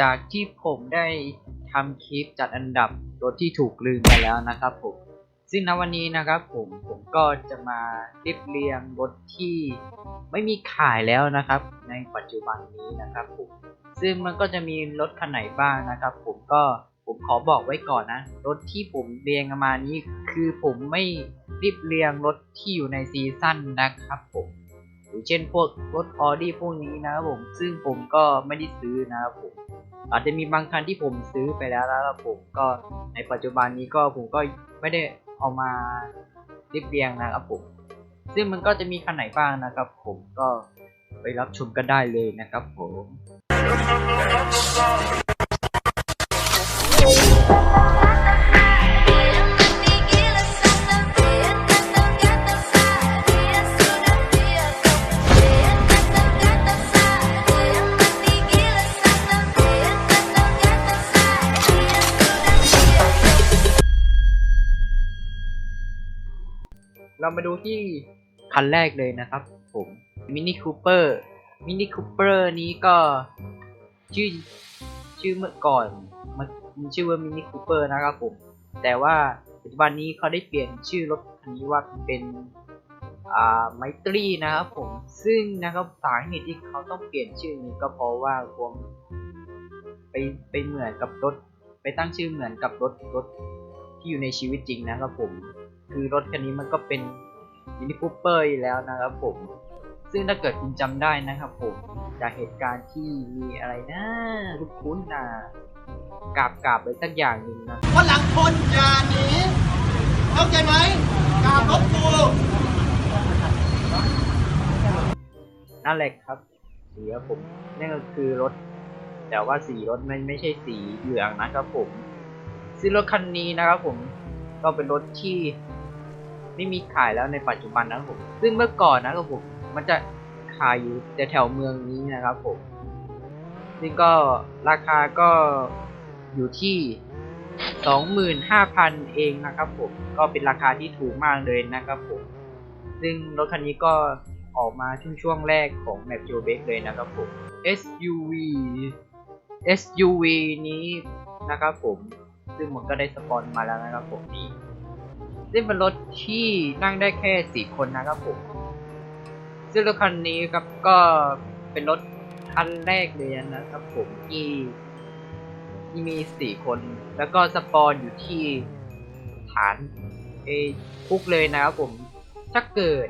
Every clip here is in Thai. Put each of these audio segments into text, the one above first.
จากที่ผมได้ทำคลิปจัดอันดับรถที่ถูกลืมไปแล้วนะครับผม ซึ่งณวันนี้นะครับผมผมก็จะมาเรียบเรียงรถที่ไม่มีขายแล้วนะครับ ในปัจจุบันนี้นะครับผม ซึ่งมันก็จะมีรถคันไหนบ้างนะครับ ผมก็ผมขอบอกไว้ก่อนนะ รถที่ผมเรียงมานี้คือผมไม่รีบเรียงรถที่อยู่ในซีซั่นนะครับผมหรือเช่นพวกรถออดี้พวกนี้นะครับผม ซึ่งผมก็ไม่ได้ซื้อนะครับผม อาจจะมีบางคันที่ผมซื้อไปแล้วแล้วผมก็ในปัจจุบันนี้ก็ผมก็ไม่ได้เอามาเรียบเรียงนะครับผม ซึ่งมันก็จะมีคันไหนบ้างนะครับ ผมก็ไปรับชมกันได้เลยนะครับผม มาดูที่คันแรกเลยนะครับ ผมมินิคูเปอร์มินิคูเปอร์นี้ก็ชื่อชื่อเมื่อก่อนมันมันชื่อว่ามินิคูเปอร์นะครับผม แต่ว่าปัจจุบันนี้เขาได้เปลี่ยนชื่อรถคันนี้ว่าเป็นอ่าไมตรีนะครับผม ซึ่งนะครับสาเหตุที่เขาต้องเปลี่ยนชื่อนี้ก็เพราะว่ากลัวไปไปเหมือนกับรถไปตั้งชื่อเหมือนกับรถรถที่อยู่ในชีวิตจริงนะครับผม คือรถคันนี้มันก็เป็น มินิคูเปอร์อยู่แล้วนะครับผม ซึ่งถ้าเกิดคุณจำได้นะครับผมจากเหตุการณ์ที่มีอะไรนะคุณคุ้นๆนะกราบกราบไปสักอย่างหนึ่งนะวันหลังคนอย่าหนีเข้าใจไหมกราบรบกูนั่นแหละครับสีครับผมนั่นก็คือรถ แต่ว่าสีรถไม่ไม่ใช่สีเหลืองนะครับผมซึ่งรถคันนี้นะครับผมก็เป็นรถที่ ไม่มีขายแล้วในปัจจุบันนะครับผม ซึ่งเมื่อก่อนนะครับผมมันจะขายอยู่แต่แถวเมืองนี้นะครับผมซึ่งก็ราคาก็อยู่ที่สองหมื่นห้าพันเองนะครับผมก็เป็นราคาที่ถูกมากเลยนะครับผมซึ่งรถคันนี้ก็ออกมาช่วงช่วงแรกของแมปโจเบกเลยนะครับผม SUV SUV นี้นะครับผม ซึ่งมันก็ได้สปอนมาแล้วนะครับผมนี่ ซึ่งเป็นรถที่นั่งได้แค่สี่คนนะครับผมซึ่งรถคันนี้ครับก็เป็นรถคันแรกเลยนะครับผมที่ที่มีสี่คน แล้วก็สปอนอยู่ที่ฐานเอคุกเลยนะครับผมถ้าเกิด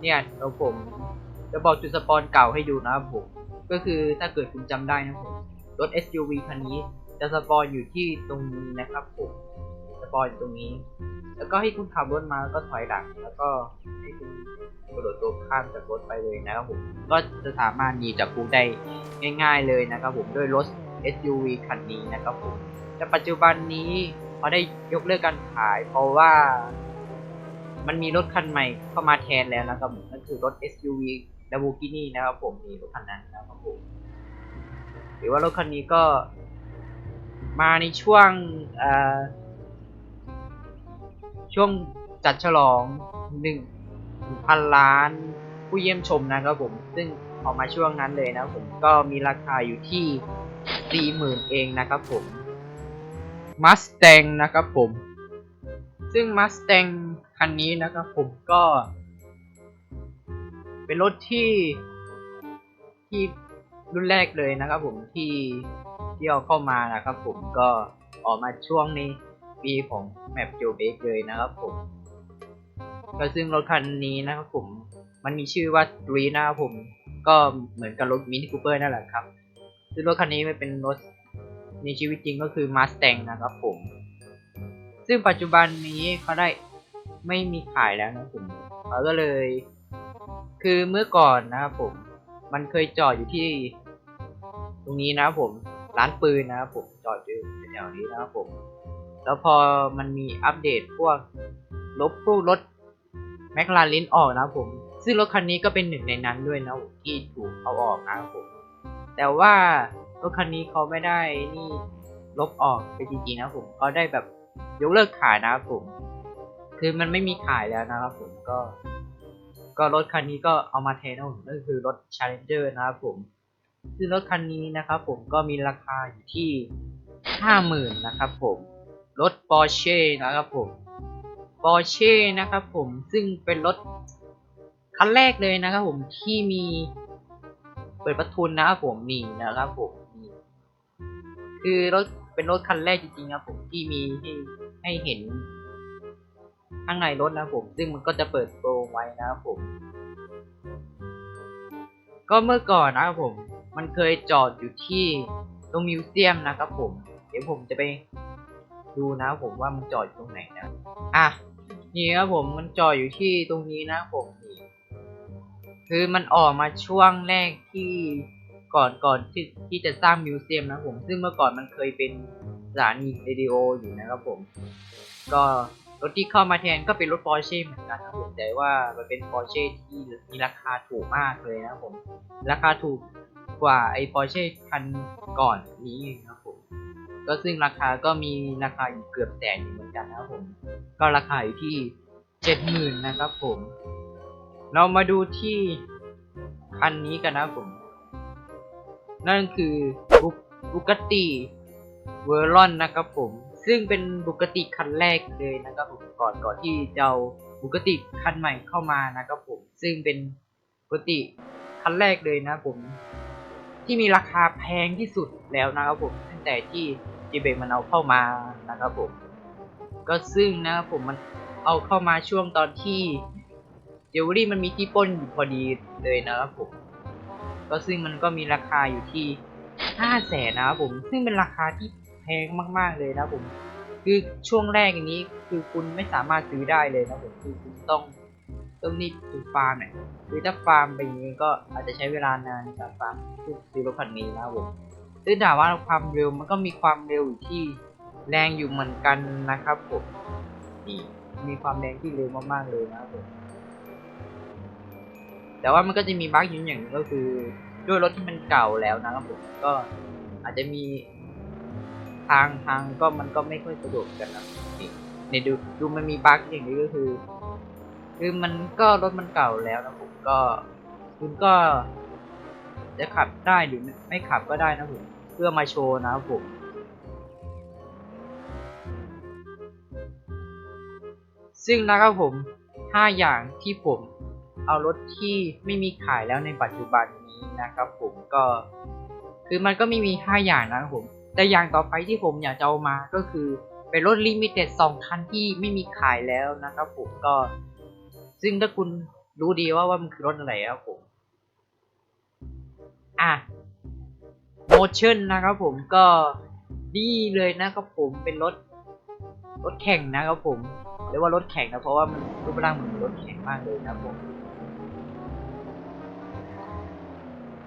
เนี่ยเราผมจะบอกจุดสปอนเก่าให้ดูนะครับผม ก็คือถ้าเกิดคุณจำได้นะครับผมรถ SUV คันนี้จะสปอนอยู่ที่ตรงนี้นะครับผม ปออยู่ตรงนี้ แล้วก็ให้คุณขับรถมาแล้วก็ถอยหลังแล้วก็ให้คุณกระโดดตัวข้ามจากรถไปเลยนะครับผมก็จะสามารถหนีจากคุกได้ง่าย ๆเลยนะครับผมด้วยรถ SUV คันนี้นะครับผมแต่ปัจจุบันนี้เขาได้ยกเลิกการขาย เพราะว่า มันมีรถคันใหม่เข้ามาแทนแล้วนะครับผมนั่นคือรถ SUV Lamborghini นะครับผมมีรถคันนั้นนะครับผมหรือว่ารถคันนี้ก็มาในช่วงเอ่อ ช่วงจัดฉลองหนึ่งพันล้านผู้เยี่ยมชมนะครับผม ซึ่งออกมาช่วงนั้นเลยนะผมก็มีราคาอยู่ที่สี่หมื่นเองนะครับผม Mustang นะครับผม ซึ่ง Mustang คันนี้นะครับผมก็ เป็นรถที่ที่รุ่นแรกเลยนะครับผมที่ที่เอาเข้ามานะครับผมก็ออกมาช่วงใน ปีของแมปโจเบกเลยนะครับผมก็ซึ่งรถคันนี้นะครับผม มันมีชื่อว่าดรีนะครับผม ก็เหมือนกับรถมินิคูเปอร์นั่นแหละครับ ซึ่งรถคันนี้ไม่เป็นรถในชีวิตจริงก็คือ Mustang นะครับผม ซึ่งปัจจุบันนี้เขาได้ไม่มีขายแล้วนะผมเขาก็เลย คือเมื่อก่อนนะครับผม มันเคยจอดอยู่ที่ ตรงนี้นะครับผม ร้านปืนนะครับผม จอดอยู่แถวๆนี้นะครับผม แล้วพอมันมีอัปเดตพวกลบพวกรถแมคลาเรนออกนะผม ซึ่งรถคันนี้ก็เป็นหนึ่งในนั้นด้วยนะที่ถูกเอาออกนะผม แต่ว่ารถคันนี้เขาไม่ได้นี่ลบออกไปจริงๆนะผมเขาได้แบบยกเลิกขายนะผม คือมันไม่มีขายแล้วนะครับผมก็ ก็รถคันนี้ก็เอามาแทนนะผมนั่นคือรถ Challenger นะครับผม ซึ่งรถคันนี้นะครับผมก็มีราคาอยู่ที่ห้าหมื่นนะครับผม รถ Porsche นะครับผม Porsche นะครับผมซึ่งเป็นรถคันแรกเลยนะครับผมที่มีเปิดประทุนนะครับผมนี่นะครับผมนี่คือรถเป็นรถคันแรกจริงๆครับผมที่มีให้ให้เห็นข้างในรถนะครับผม ซึ่งมันก็จะเปิดโปรงไว้นะครับผม ก็เมื่อก่อนนะครับผม มันเคยจอดอยู่ที่ตรงมิวเซียมนะครับผม เดี๋ยวผมจะไป ดูนะผมว่ามันจอดอยู่ตรงไหนนะ อะ นี่ครับผมมันจอดอยู่ที่ตรงนี้นะผมนี่คือมันออกมาช่วงแรกที่ก่อนก่อนที่ที่จะสร้างมิวเซียมนะผม ซึ่งเมื่อก่อนมันเคยเป็นสถานีเรดิโออยู่นะครับผม ก็รถที่เข้ามาแทนก็เป็นรถ Porsche เหมือนกันนะครับผมแต่ว่ามันเป็น Porsche ที่มีราคาถูกมากเลยนะครับผม ราคาถูกกว่าไอ้ Porsche คันก่อนนี้นะ ก็ซึ่งราคาก็มีราคาอยู่เกือบแสนอยู่เหมือนกันนะครับผม ก็ราคาอยู่ที่เจ็ดหมื่นนะครับผม เรามาดูที่คันนี้กันนะผม นั่นคือบุกติเวอร์ลอนนะครับผม ซึ่งเป็นบุกติคันแรกเลยนะครับผมก่อนก่อนที่จะเอาบุกติคันใหม่เข้ามานะครับผม ซึ่งเป็นบุกติคันแรกเลยนะผม ที่มีราคาแพงที่สุดแล้วนะครับผม แต่ที่จีเบมันเอาเข้ามานะครับผม ก็ซึ่งนะครับผมมันเอาเข้ามาช่วงตอนที่เจวเวลรี่มันมีที่ป้นอยู่พอดีเลยนะครับผม ก็ซึ่งมันก็มีราคาอยู่ที่ห้าแสนนะครับผม ซึ่งเป็นราคาที่แพงมาก ๆเลยนะครับผม คือช่วงแรกอย่างนี้คือคุณไม่สามารถซื้อได้เลยนะครับผมคือคุณต้องต้องนี่คือฟาร์มเนี่ยคือถ้าฟาร์มไปอย่างนี้ก็อาจจะใช้เวลานานการฟาร์มซื้อรถคันนี้นะครับผม ซึ่งถามว่าความเร็วมันก็มีความเร็วอยู่ที่แรงอยู่เหมือนกันนะครับผมนี่มีความแรงที่เร็วมากๆเลยนะครับผมแต่ว่ามันก็จะมีบั๊กอยู่อย่างนึงก็คือด้วยรถที่มันเก่าแล้วนะครับผมก็อาจจะมีทางทางก็มันก็ไม่ค่อยสะดวกกันนะนี่เนี่ยดูดูมันมีบั๊กอย่างนี้ก็คือ คือมันก็รถมันเก่าแล้วนะผมก็คุณก็จะขับได้หรือไม่ขับก็ได้นะผม เพื่อมาโชว์นะครับผมซึ่งนะครับผมห้าอย่างที่ผมเอารถที่ไม่มีขายแล้วในปัจจุบันนี้นะครับผมก็ คือมันก็ไม่มีห้าอย่างนะครับผม แต่อย่างต่อไปที่ผมอยากจะเอามาก็คือเป็นรถลิมิเต็ดสองคันที่ไม่มีขายแล้วนะครับผมก็ ซึ่งถ้าคุณรู้ดีว่าว่ามันคือรถอะไรครับผม อะ motion นะครับผมก็ดีเลยนะครับผมเป็นรถรถแข่งนะครับผมเรียกว่ารถแข่งนะเพราะว่ามันรูปร่างเหมือนรถแข่งมากเลยนะครับผม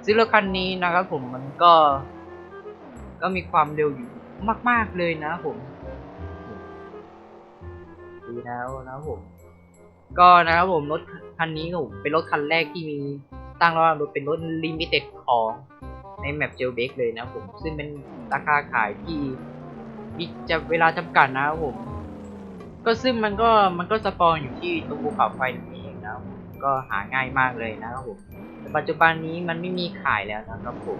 ซึ่งรถคันนี้นะครับผมมันก็ ก็มีความเร็วอยู่มาก ๆเลยนะผมดีแล้วนะครับผม ก็นะครับผมรถคันนี้ครับผมเป็นรถคันแรกที่มีตั้งว่ารถเป็นรถลิมิเต็ดของ แมปเจลเบกเลยนะผม ซึ่งเป็นราคาขายที่มีจะเวลาจำกัดนะครับผม ก็ซึ่งมันก็มันก็สปอนอยู่ที่ตรงภูเขาไฟนี่เองนะก็หาง่ายมากเลยนะครับผมแต่ปัจจุบันนี้มันไม่มีขายแล้วนะครับผม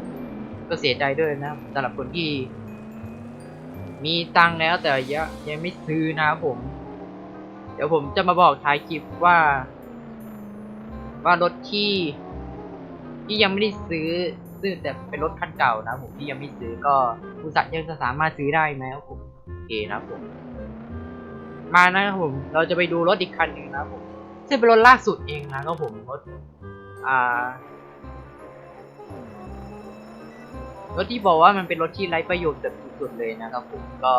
ก็เสียใจด้วยนะสำหรับคนที่ มีตังค์แล้วแต่ยังยังไม่ซื้อนะครับผม เดี๋ยวผมจะมาบอกท้ายคลิปว่า ว่ารถที่ที่ยังไม่ได้ซื้อ ซื้อแต่เป็นรถคันเก่านะผมที่ยังไม่ซื้อก็คุณสัตว์ยังจะสามารถซื้อได้ไหมครับผมโอเคนะครับผม มานะครับผมเราจะไปดูรถอีกคันหนึ่งนะครับผมซึ่งเป็นรถล่าสุดเองนะครับผมรถอ่ารถที่บอกว่ามันเป็นรถที่ไร้ประโยชน์แบบสุดๆเลยนะครับผมก็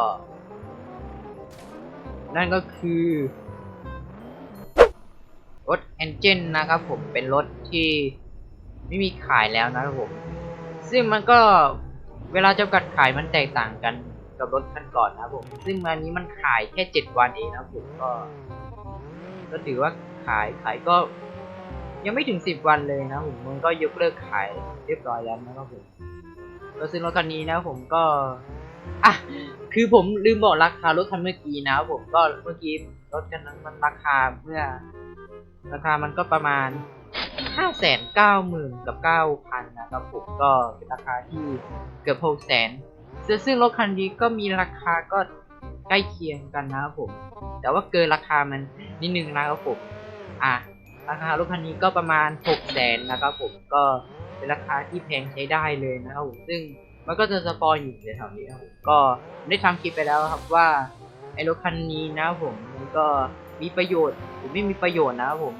นั่นก็คือรถ Engine นะครับผมเป็นรถที่ไม่มีขายแล้วนะครับผม ซึ่งมันก็เวลาจำกัดขายมันแตกต่างกันกับรถคันก่อนนะครับผม ซึ่งอันนี้มันขายแค่เจ็ดวันเองนะครับผมก็ ก็ถือว่าขายขายก็ ยังไม่ถึงสิบวันเลยนะผมมันก็ยกเลิกขายเรียบร้อยแล้วนะครับผมก็ซึ่งรถคันนี้นะผมก็อะคือผมลืมบอกราคารถคันเมื่อกี้นะครับผมก็เมื่อกี้รถคันนั้นมันราคาเมื่อ ราคามันก็ประมาณ ห้าแสนเก้าหมื่นกับเก้าพันนะครับผมก็เป็นราคาที่เกือบหกแสนซึ่งรถคันนี้ก็มีราคาก็ใกล้เคียงกันนะครับผม แต่ว่าเกินราคามันนิดนึงนะครับผม อะราคารถคันนี้ก็ประมาณ6กแสนนะครับผมก็เป็นราคาที่แพงใช้ได้เลยนะครับผมซึ่งมันก็จะสปอยอยู่ในแถวนี้ครับผมก็ได้ทำคลิปไปแล้วครับว่าไอ้รถคันนี้นะครับผมมันก็มีประโยชน์หรือไม่มีประโยชน์นะครับผม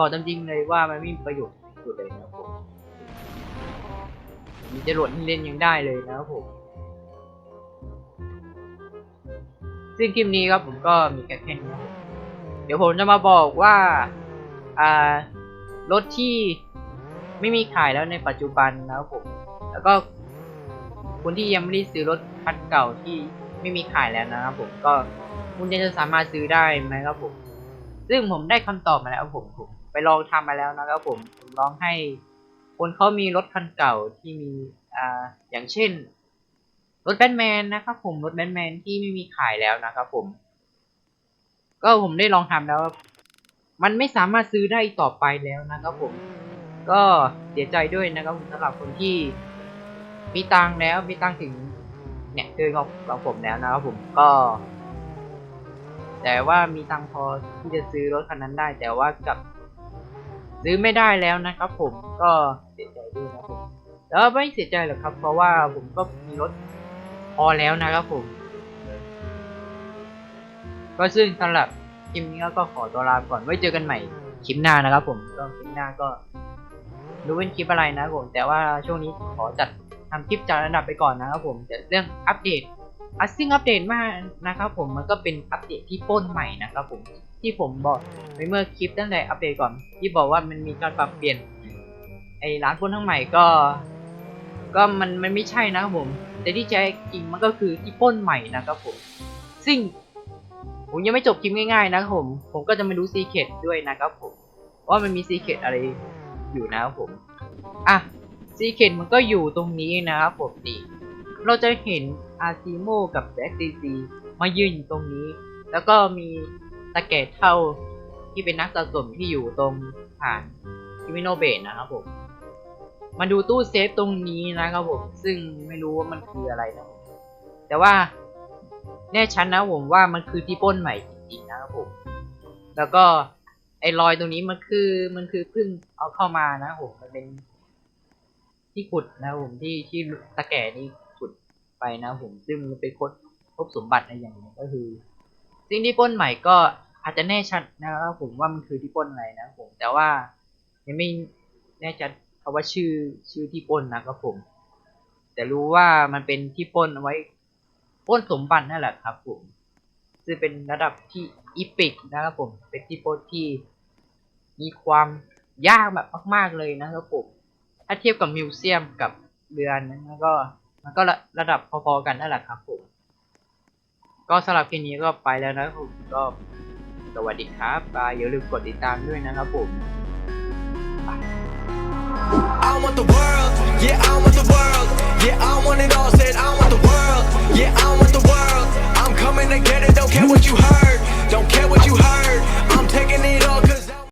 บอกตามจริงเลยว่ามันไม่มีประโยชน์สุดเลยนะครับผมมีจรวดที่เล่นยังได้เลยนะครับผมซึ่งคลิปนี้ครับผมก็มีแค่แค่นี้เดี๋ยวผมจะมาบอกว่าอ่ารถที่ไม่มีขายแล้วในปัจจุบันนะครับผม แล้วก็คนที่ยังไม่ได้ซื้อรถคันเก่าที่ไม่มีขายแล้วนะครับผมก็คุณจะสามารถซื้อได้ไหมครับผม ซึ่งผมได้คำตอบมาแล้วครับผมผม ไปลองทำมาแล้วนะครับผมผมลองให้คนเขามีรถคันเก่าที่มีอ่าอย่างเช่นรถแบทแมนนะครับผมรถแบทแมนที่ไม่มีขายแล้วนะครับผม ก็ผมได้ลองทำแล้ว มันไม่สามารถซื้อได้ต่อไปแล้วนะครับผม ก็เสียใจด้วยนะครับผมสำหรับคนที่มีตังแล้วมีตังถึง เนี่ยเกินของของผมแล้วนะครับผมก็ แต่ว่ามีตังพอที่จะซื้อรถคันนั้นได้ แต่ว่ากับ ซื้อไม่ได้แล้วนะครับผมก็เสียใจด้วยนะครับผมแล้วไม่เสียใจหรอกครับ เพราะว่าผมก็มีรถพอแล้วนะครับผม ก็ซึ่งสำหรับคลิปนี้ก็ขอตัวลาไปก่อนไว้เจอกันใหม่คลิปหน้านะครับผมก็คลิปหน้าก็รู้เป็นคลิปอะไรนะผม แต่ว่าช่วงนี้ขอจัดทำคลิปจัดอันดับไปก่อนนะครับผมแต่เรื่องอัปเดตอัซึ่งอัปเดตมากนะครับผมมันก็เป็นอัปเดตที่ป้นใหม่นะครับผม ที่ผมบอกในเมื่อคลิปตั้งแต่อัปเดตก่อน ที่บอกว่ามันมีการปรับเปลี่ยน ไอ้ร้านปล้นทั้งใหม่ก็ ก็มันมันไม่ใช่นะครับผม แต่ที่แท้จริงมันก็คือที่ปล้นใหม่นะครับผม ซึ่งผมยังไม่จบคลิปง่ายๆนะครับผม ผมก็จะมาดูซีเคดด้วยนะครับผม ว่ามันมีซีเคดอะไรอยู่นะครับผม อะซีเคดมันก็อยู่ตรงนี้นะครับผมนี่เราจะเห็นอาร์ซิโมกับแบ็กซีซีมายืนอยู่ตรงนี้ แล้วก็มี ตะแกรงเท่าที่เป็นนักสะสมที่อยู่ตรงผ่านคิมิโนเบะนะครับผม มาดูตู้เซฟตรงนี้นะครับผม ซึ่งไม่รู้ว่ามันคืออะไรนะครับแต่ว่าแน่ชัดนะผมว่ามันคือที่ป้นใหม่จริงๆนะครับผม แล้วก็ไอ้รอยตรงนี้มันคือมันคือเพิ่งเอาเข้ามานะผมมันเป็น ที่ขุดนะผมที่ที่ตะแก่นี่ขุดไปนะผมซึ่งมันเป็นคดพบสมบัติในอย่างหนี้ก็คือ สิ่งที่ปล้นใหม่ก็อาจจะแน่ชัดนะครับผมว่ามันคือที่ปล้นอะไรนะผม แต่ว่ายังไม่แน่ชัดคำว่าชื่อชื่อที่ปล้นนะครับผม แต่รู้ว่ามันเป็นที่ปล้นเอาไว้ปล้นสมบัตินั่นแหละครับผมซึ่งเป็นระดับที่อีพิกนะครับผม เป็นที่ปล้นที่มีความยากแบบมาก ๆเลยนะครับผม ถ้าเทียบกับมิวเซียมกับเรือนนั้นก็มันก็ระระดับพอๆกันนั่นแหละครับผม ก็สำหรับคลิปนี้ก็ไปแล้วนะครับผมก็สวัสดีครับบายอย่าลืมกดติดตามด้วยนะครับผม I want the world, yeah, I want the world, yeah, I want it all, said I want the world, yeah, I want the world, I'm coming to get it, don't care what you heard, don't care what you heard, I'm taking it all cause